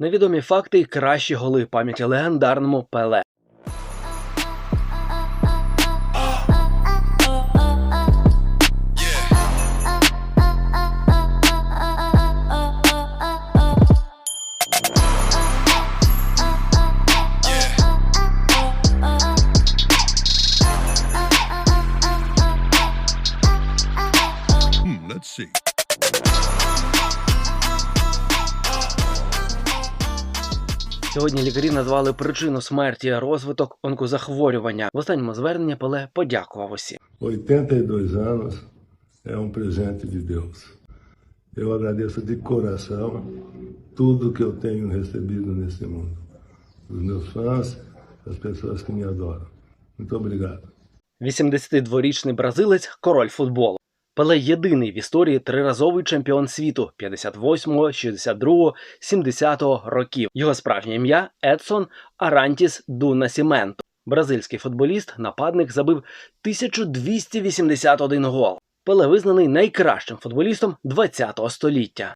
Невідомі факти і кращі голи пам'яті легендарному Пеле. Hmm, let's see. Sьогодні лікарі назвали причину смерті розвиток онкозахворювання. В останньому зверненні Пеле подякував усім. 82 anos é um presente de Deus. Eu agradeço de coração tudo que eu tenho recebido nesse mundo. Os meus fãs, as pessoas que me adoram. Muito obrigado. 82-річний бразилець король футболу. Пеле єдиний в історії триразовий чемпіон світу 58-го, 62-го, 70-го років. Його справжнє ім'я Едсон Арантіс Дунасіменто. Бразильський футболіст, нападник забив 1281 гол. Пеле визнаний найкращим футболістом ХХ століття.